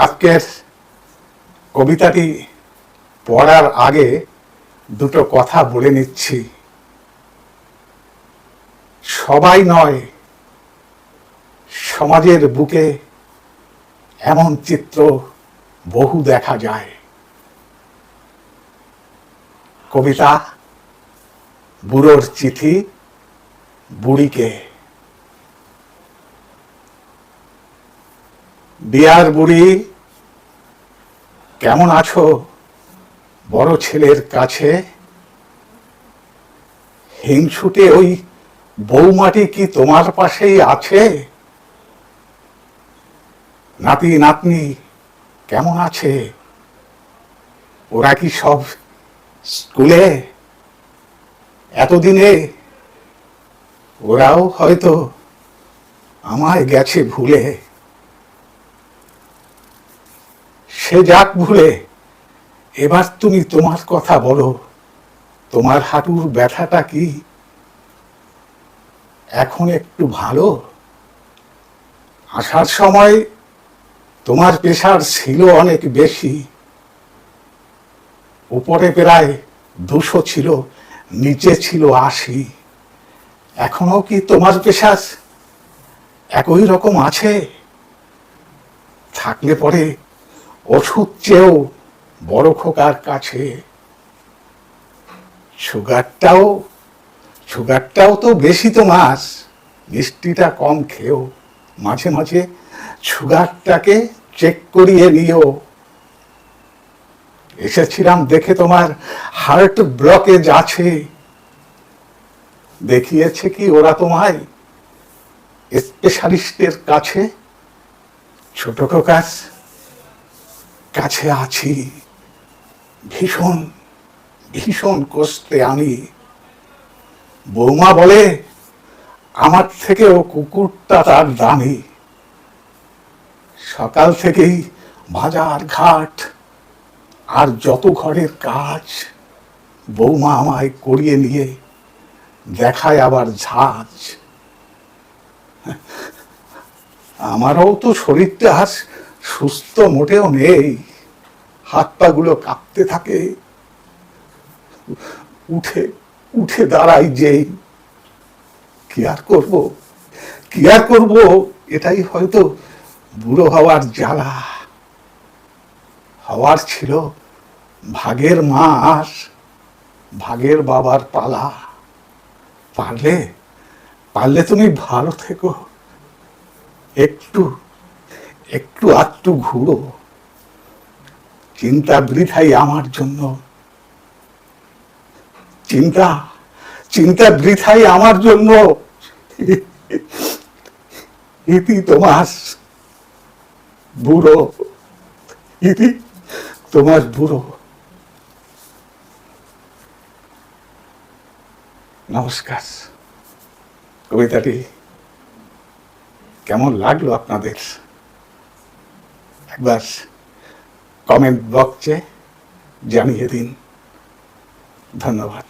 আজকের কবিতাটি পড়ার আগে দুটো কথা বলে নিচ্ছি। সবাই নয়, সমাজের বুকে এমন চিত্র বহু দেখা যায়। কবিতা, বুড়োর চিঠি, বুড়িকে। বিয়ার বুড়ি কেমন আছো? বড় ছেলের কাছে? হিংসুটে ওই বৌমাটি কি তোমার পাশেই আছে? নাতি, নাতনি, কেমন আছে? ওরা কি সব স্কুলে? এতদিনে ওরাও হয়তো আমায় গেছে ভুলে। সে যাক ভুলে, এবার তুমি তোমার কথা বলো, তোমার হাঁটুর ব্যথাটা কি? এখন একটু ভালো? আসার সময় তোমার পেশার ছিল অনেক বেশি। উপরে প্রায় দুশো ছিল, নিচে ছিল আশি। এখনও কি তোমার পেশার একই রকম আছে? থাকলে পরে ওষুধ চেয়েও বড় খোকার কাছে। সুগারটাও সুগারটাও তো বেশি তোমার মিষ্টিটা কম খেও। মাঝে মাঝে সুগারটাকে চেক করিয়ে নিও। এসেছিলাম দেখে তোমার হার্ট ব্লকেজ আছে দেখিয়েছে কি ওরা তোমায় স্পেশালিস্টের কাছে? ছোট খোকাস কাছে আছি। ভীষণ ভীষণ কষ্টে আমি। বৌমা বলে, আমার থেকেও কুকুরটা তার দামি। সকাল থেকেই বাজার ঘাট আর যত ঘরের কাজ বৌমা আমায় করিয়ে নিয়ে দেখায় আবার ঝাঁজ। আমারও তো শরীরটা সুস্থ মোটেও নেই। হাত পাগুলো কাঁপতে থাকে। উঠে উঠে দাঁড়াই যেই। কি আর করব? কি আর করব? এটাই হয়তো বুড়ো হওয়ার জ্বালা। হওয়ার ছিল ভাগের মাস, ভাগের বাবার পালা। পারলে পারলে তুমি ভালো থেকো। একটু একটু আধটু ঘুরো। চিন্তা বৃথাই আমার জন্য। চিন্তা চিন্তা বৃথাই আমার জন্য। ইতি তোমার বুড়ো, ইতি তোমার বুড়ো। নমস্কার। কবিতাটি কেমন লাগল আপনাদের? একবার কমেন্ট বক্সে জানিয়ে দিন। ধন্যবাদ।